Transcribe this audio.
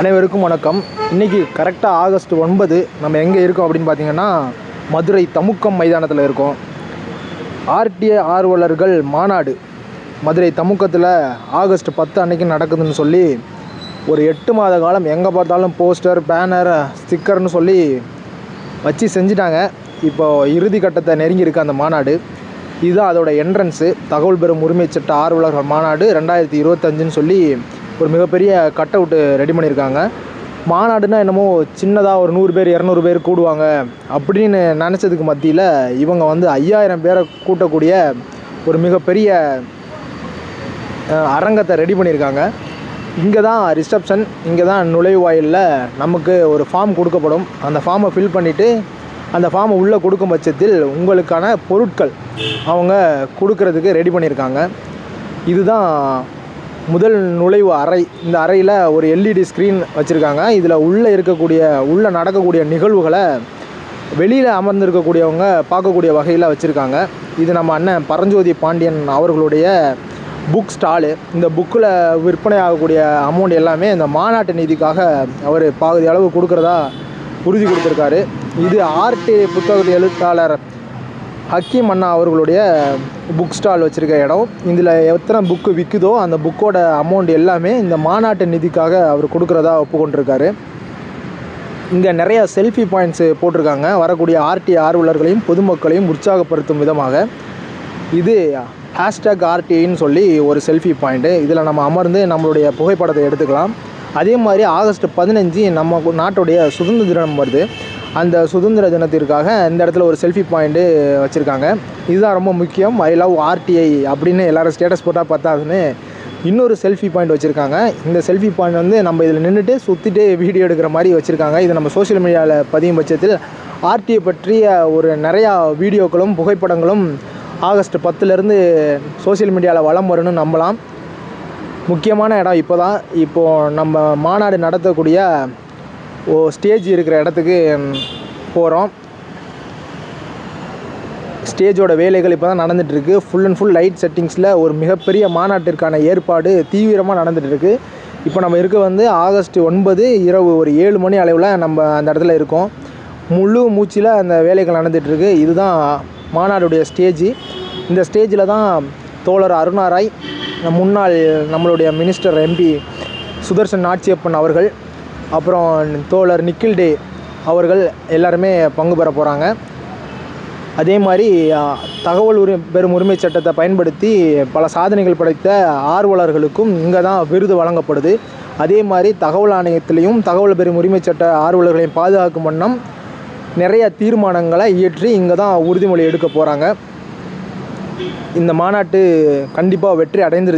அனைவருக்கும் வணக்கம். இன்றைக்கி கரெக்டாக ஆகஸ்ட் ஒன்பது நம்ம எங்கே இருக்கோம் அப்படின்னு பார்த்தீங்கன்னா மதுரை தமுக்கம் மைதானத்தில் இருக்கோம். ஆர்டிஏ ஆர்வலர்கள் மாநாடு. மதுரை தமுக்கத்தில் ஆகஸ்ட் பத்து அன்னைக்கு நடக்குதுன்னு சொல்லி ஒரு எட்டு மாத காலம் எங்கே பார்த்தாலும் போஸ்டர் பேனர் ஸ்டிக்கர்னு சொல்லி வச்சு செஞ்சிட்டாங்க. இப்போ இறுதி கட்டத்தை நெருங்கியிருக்கு அந்த மாநாடு. இதுதான் அதோடய என்ட்ரன்ஸு தகவல் பெறும் உரிமை சட்ட ஆர்வலர்கள் மாநாடு ரெண்டாயிரத்தி இருபத்தஞ்சுன்னு சொல்லி ஒரு மிகப்பெரிய கட் அவுட்டு ரெடி பண்ணியிருக்காங்க. மாநாடுனா என்னமோ சின்னதாக ஒரு நூறு பேர் இரநூறு பேர் கூடுவாங்க அப்படின்னு நினச்சதுக்கு மத்தியில் இவங்க வந்து ஐயாயிரம் பேரை கூட்டக்கூடிய ஒரு மிகப்பெரிய அரங்கத்தை ரெடி பண்ணியிருக்காங்க. இங்கே தான் ரிசப்ஷன் இங்கே தான் நுழைவாயிலில் நமக்கு ஒரு ஃபார்ம் கொடுக்கப்படும். அந்த ஃபார்மை ஃபில் பண்ணிவிட்டு அந்த ஃபார்மை உள்ளே கொடுக்கும் பட்சத்தில் உங்களுக்கான பொருட்கள் அவங்க கொடுக்கறதுக்கு ரெடி பண்ணியிருக்காங்க. இதுதான் முதல் நுழைவு அறை இந்த அறையில் ஒரு எல்இடி ஸ்க்ரீன் வச்சுருக்காங்க. இதில் உள்ளே இருக்கக்கூடிய உள்ளே நடக்கக்கூடிய நிகழ்வுகளை வெளியில் அமர்ந்திருக்கக்கூடியவங்க பார்க்கக்கூடிய வகையில் வச்சுருக்காங்க. இது நம்ம அண்ணன் பரஞ்சோதி பாண்டியன் அவர்களுடைய புக் ஸ்டாலு இந்த புக்கில் விற்பனை ஆகக்கூடிய அமௌண்ட் எல்லாமே இந்த மாநாட்டு நிதிக்காக அவர் பாதி அளவு கொடுக்குறதா உறுதி கொடுத்துருக்காரு. இது ஆர்டி புத்தக எழுத்தாளர் ஹக்கீம் அண்ணா அவர்களுடைய புக் ஸ்டால் வச்சுருக்க இடம். இதில் எத்தனை புக்கு விற்குதோ அந்த புக்கோட அமௌண்ட் எல்லாமே இந்த மாநாட்டு நிதிக்காக அவர் கொடுக்குறதா ஒப்புக்கொண்டிருக்காரு. இங்கே நிறைய செல்ஃபி பாயிண்ட்ஸு போட்டிருக்காங்க. வரக்கூடிய ஆர்டி ஆர்வலர்களையும் பொதுமக்களையும் உற்சாகப்படுத்தும் விதமாக. இது ஹேஷ்டேக் ஆர்டின்னு சொல்லி ஒரு செல்ஃபி பாயிண்ட்டு இதில் நம்ம அமர்ந்து நம்மளுடைய புகைப்படத்தை எடுத்துக்கலாம். அதே மாதிரி ஆகஸ்ட் பதினஞ்சு நம்ம நாட்டுடைய சுதந்திர தினம் வருது. அந்த சுதந்திர தினத்திற்காக இந்த இடத்துல ஒரு செல்ஃபி பாயிண்ட்டு வச்சுருக்காங்க. இதுதான் ரொம்ப முக்கியம். ஐ லவ் ஆர்டிஐ அப்படின்னு எல்லோரும் ஸ்டேட்டஸ் போட்டால் பார்த்தாதுன்னு இன்னொரு செல்ஃபி பாயிண்ட் வச்சுருக்காங்க. இந்த செல்ஃபி பாயிண்ட் வந்து நம்ம இதில் நின்றுட்டு சுற்றிட்டு வீடியோ எடுக்கிற மாதிரி வச்சுருக்காங்க. இது நம்ம சோஷியல் மீடியாவில் பதியும் பட்சத்தில் ஆர்டிஐ பற்றிய ஒரு நிறையா வீடியோக்களும் புகைப்படங்களும் ஆகஸ்ட் பத்துலேருந்து சோஷியல் மீடியாவில் வலம் வரும்னு நம்பலாம். முக்கியமான இடம் இப்போ தான் இப்போது நம்ம மாநாடு நடத்தக்கூடிய ஓ ஸ்டேஜ் இருக்கிற இடத்துக்கு போகிறோம் ஸ்டேஜோட வேலைகள் இப்போ தான் நடந்துகிட்ருக்கு ஃபுல் அண்ட் ஃபுல் லைட் செட்டிங்ஸில் ஒரு மிகப்பெரிய மாநாட்டிற்கான ஏற்பாடு தீவிரமாக நடந்துகிட்ருக்கு இப்போ நம்ம இருக்க வந்து ஆகஸ்ட் ஒன்பது இரவு ஒரு ஏழு மணி அளவில் நம்ம அந்த இடத்துல இருக்கோம். முழு மூச்சில் அந்த வேலைகள் நடந்துகிட்ருக்கு இதுதான் மாநாடுடைய ஸ்டேஜ் இந்த ஸ்டேஜில் தான் தோழர் அருணாராய் முன்னாள் நம்மளுடைய மினிஸ்டர் எம்பி சுதர்சன் நாச்சியப்பன் அவர்கள் அப்புறம் தோழர் நிக்கில் டே அவர்கள் எல்லாருமே பங்கு பெற போகிறாங்க அதே மாதிரி தகவல் உரி பெறும் உரிமை சட்டத்தை பயன்படுத்தி பல சாதனைகள் படைத்த ஆர்வலர்களுக்கும் இங்கே தான் விருது வழங்கப்படுது. அதே மாதிரி தகவல் ஆணையத்திலையும் தகவல் பெறும் உரிமை சட்ட ஆர்வலர்களையும் பாதுகாக்கும் வண்ணம் நிறைய தீர்மானங்களை இயற்றி இங்கே தான் உறுதிமொழி எடுக்க போகிறாங்க இந்த மாநாட்டு கண்டிப்பாக வெற்றி அடைந்திருக்கு.